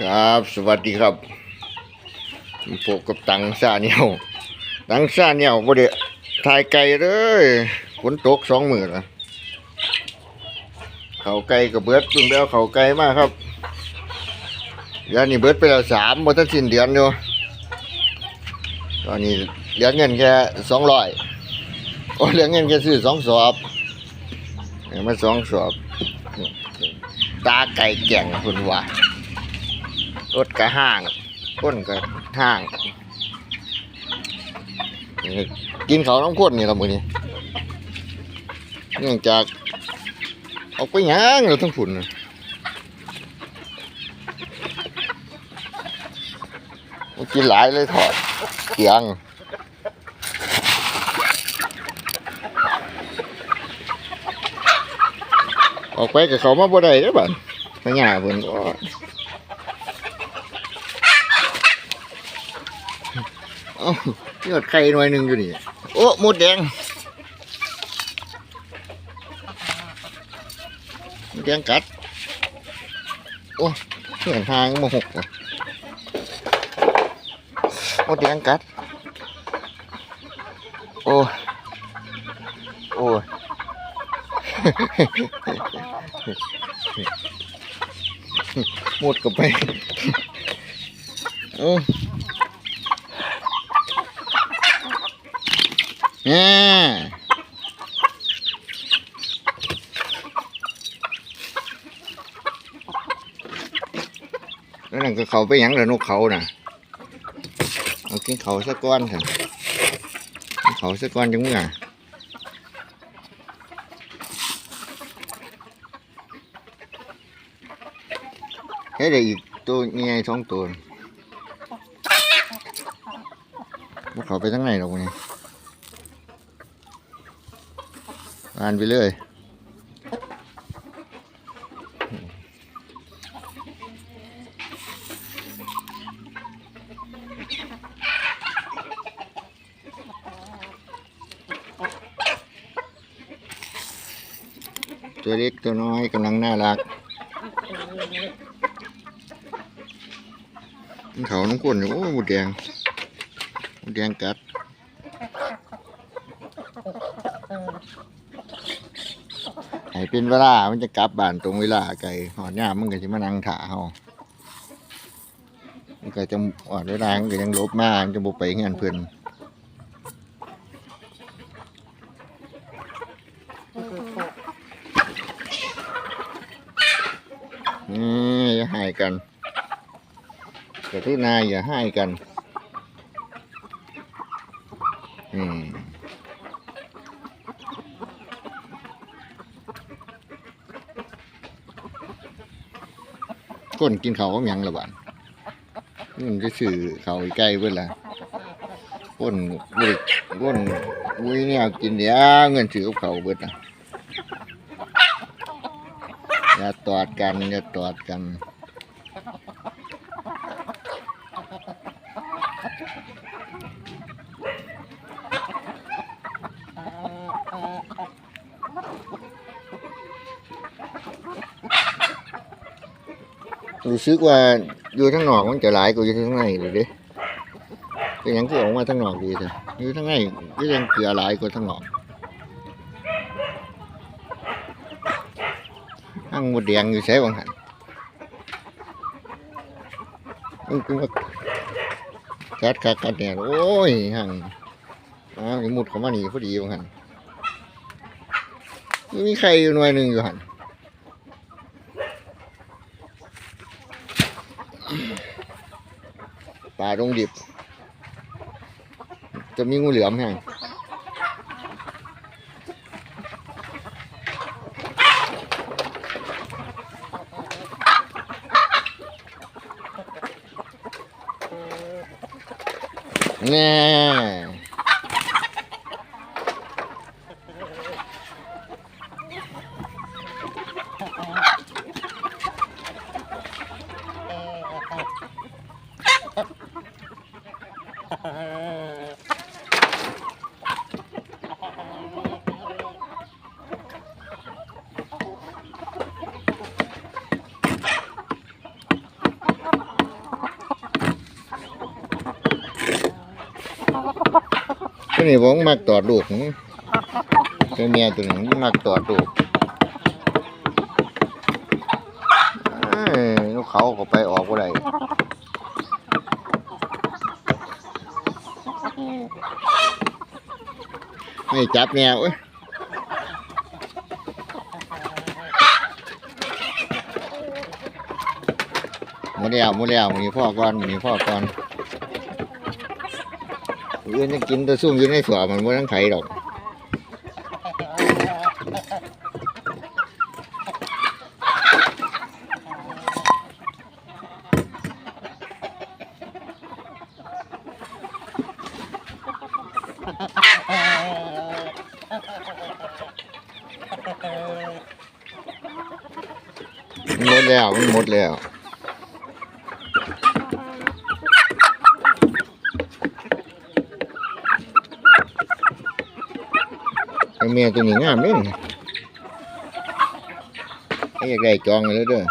ครับสวัสดีครับพบกับตังซาเนียวตังซาเนียวบ่ได้ถ่ายไก่เลยฝนตกสองมือละเขาไก่กับเบิดเพิ่งไปเอาเขาไก่มาครับเดือนนี้เบิร์ดไปแล้วสามบ่ทันสิ้นเดือนอยู่ตอนนี้เหลือเงินแค่สองร้อยโอ้เหลือเงินแค่ซื้อสองสอบเอามาสองสอบตาไก่แก่งคุณว่า รถก็ห้างก้นก็ห้างกินเขาน้ำข้นนี่ละมือนี้เนื่องจากออกไปหยังเราทั้งฝุ่นมันกินหลายเลยถอดเกียงออกไปกับเขามาบ่ได้เด้อบัดพญาเพิ่นก็ เอ้า ยอดไข่หน่วยหนึ่งอยู่นี่ โอ้หมดแดงหมดแดงกัด โอ้เหือนทางมาหกว่ะหมดแดงกัด โอ้โอ้หมดกับไปโอ้ อ่าแล้วนั่นก็เขาไปหยังแล้วนกเขาน่ะเอากินเขาสักก้ อนเถอะกินเขานจังมื่อเฮ้ยเดี๋ยวอีกตัวนี่ไงสองตัวพวกเขาไปทั้งไหนหรอกวะเนี่ยอ่าเลยตัวเล็กตัวน้อยกำลังน่ารัก เขาน้ำข้นอยู่โอ้หมดแดงหมดแดงกัด ให้เป็นเวลา มันจะกลับบ้านตรงเวลาไก่หอดยามมันก็จะมานั่งถ่าเฮามันก็จะหอดเวลามันก็ยังลบมามันจะบ่ไปงานเพิ่นนี่อย่าให้กันกรุณายอย่าให้กัน ก้นกินเขาก็ยังละบานมันจะสื่อเขาใกล้เวลาก้นบุกก้นวุ้ยเนี่ยกินเดียวเงินสื่อกับเขาเบิดนะอย่าตอดกันอย่าตอดกัน รู้สึกว่าอยู่ทั้งนอกมันจะหลายกว่าอยู่ทั้งในเลยเด้ก็ยังคือออกมาทั้งนอกดีแต่อยู่ทั้งในก็ยังเกลือหลายกว่าทั้งนอกหั่งหมดแดงอยู่ใช้บางหันมันคือว่ากัดกัดกัดเนี่ยโอ้ยหังอ้าวมุดเข้ามาหนีพอดีบางหันมีใครอยู่หน่วยหนึ่งอยู่หัน ป่าตรงดิบ จะมีงูเหลือมแห้งเน่ ตัวนี้ผมมักตอดลูกตัวเมียตัวนี้มักตอดลูกนกเขาก็ไปออกก็ได้ ไม่จับแมวเอ้ยหมดแล้วหมดแล้วมีพ่อก่อนมีพ่อก่อนเอื่นจะกินตัวซุ่มยืนในสวนมันไม่ต้องไข่ดอก มันหมดแล้วมันหมดแล้วไอ้เมียตัวนี้งามเล่นไอ้อยากได้จองเลยเด้อ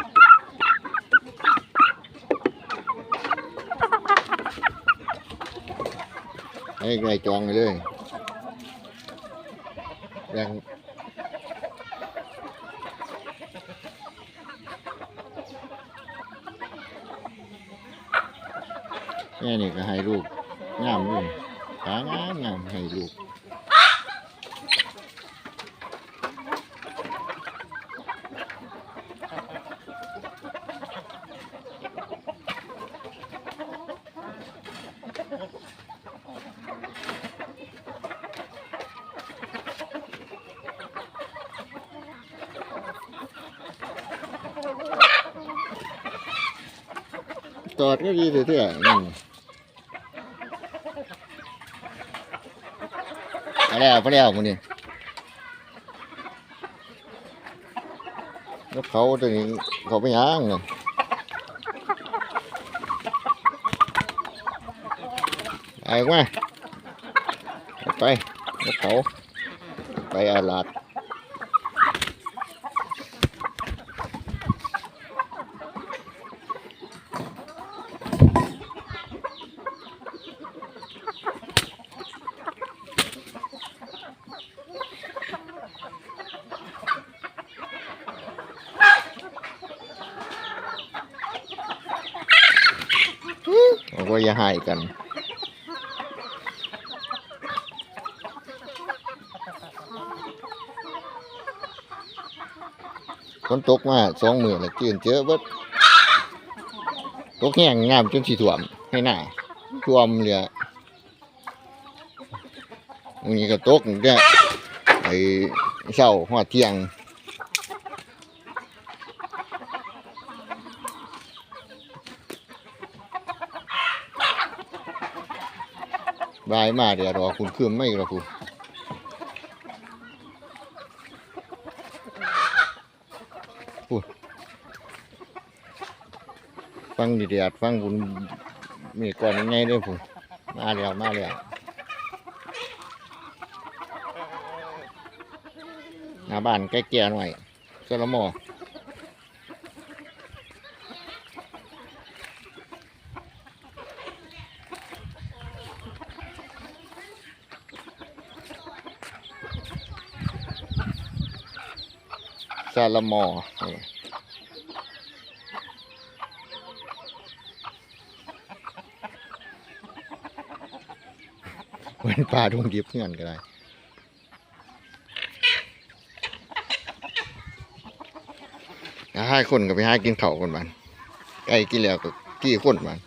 ไอ้อยากได้จองเลยแรง แม่นี่ก็ให้ลูกงามเลยขางามงามให้ลูกตอดก็ดีเถอะอืม ไปแล้วไปแล้วมันนี่แล้วเขาตัวนี้เขาไปย่างเลยไปว่าไปนกเขาไปอาลาด เราอย่าหายกัน ฝนตกมาสองมือแล้วเจือนเจอเบิดตกแห้งงามจนสีถ่วมให้หน้าท่วมเลยอะอันนี้ก็ตกเนี่ยไอ้เช้าหัวเที่ยง บายมาเดี๋ยวรอคุณคืมไม่รอคุณพูดฟังดีเดียดฟังคุณมีก่อนยังไงด้วยผมมาแล้วมาแล้วหน้าบ้านใกล้เกียหน่อยสละหมอ สละหมอเออเว้นปลาดงดิบเงื่อนก็ได้ให้คนก็ไปหากินเข้าคนมันไก่กินแล้วก็กี่คนมัน